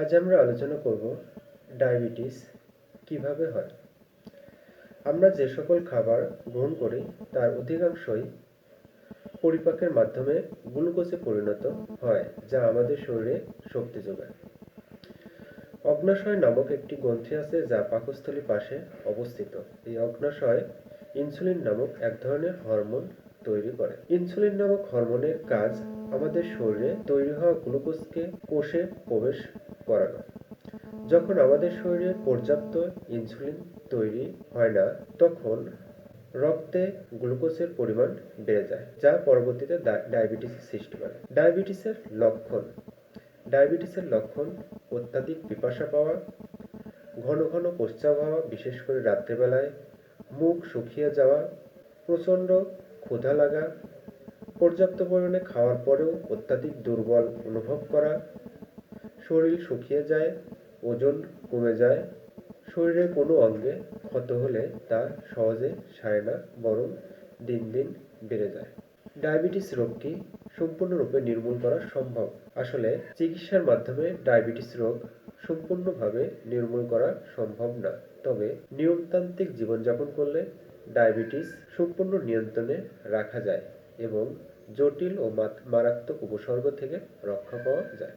আজ আমরা আলোচনা করব ডায়াবেটিস কীভাবে হয়। আমরা যে সকল খাবার গ্রহণ করি, তার অধিকাংশই পরিপাকের মাধ্যমে গ্লুকোজে পরিণত হয়, যা আমাদের শরীরে শক্তি যোগায়। অগ্নাশয় নামক একটি গ্রন্থি আছে, যা পাকস্থলীর পাশে অবস্থিত। এই অগ্নাশয় ইনসুলিন নামক এক ধরনের হরমোন তৈরি করে। ইনসুলিন নামক হরমোনের কাজ আমাদের শরীরে তৈরি হওয়া গ্লুকোজকে কোষে প্রবেশ করানো। যখন আমাদের শরীরে পর্যাপ্ত ইনসুলিন তৈরি হয় না, তখন রক্তে গ্লুকোজের পরিমাণ বেড়ে যায়, যা পরবর্তীতে ডা- ডায়াবেটিসের সৃষ্টি করে। ডায়াবেটিসের লক্ষণ। ডায়াবেটিসের লক্ষণ অত্যাধিক পিপাসা পাওয়া, ঘন ঘন প্রস্রাব হওয়া, বিশেষ করে রাত্রিবেলায় মুখ শুকিয়ে যাওয়া, প্রচণ্ড ক্ষুধা লাগা, পর্যাপ্ত পরিমাণে খাওয়ার পরেও অত্যাধিক দুর্বল অনুভব করা শরীর শুকিয়ে যায়, ওজন কমে যায়, শরীরের কোনো অঙ্গে ক্ষত হলে তা সহজে সারে না, বরং দিন দিন বেড়ে যায়। ডায়াবেটিস রোগটি সম্পূর্ণরূপে নির্মূল করা সম্ভব। আসলে চিকিৎসার মাধ্যমে ডায়াবেটিস রোগ সম্পূর্ণভাবে নির্মূল করা সম্ভব না। তবে নিয়মতান্ত্রিক জীবনযাপন করলে ডায়াবেটিস সম্পূর্ণ নিয়ন্ত্রণে রাখা যায় এবং জটিল ও মারাত্মক উপসর্গ থেকে রক্ষা পাওয়া যায়।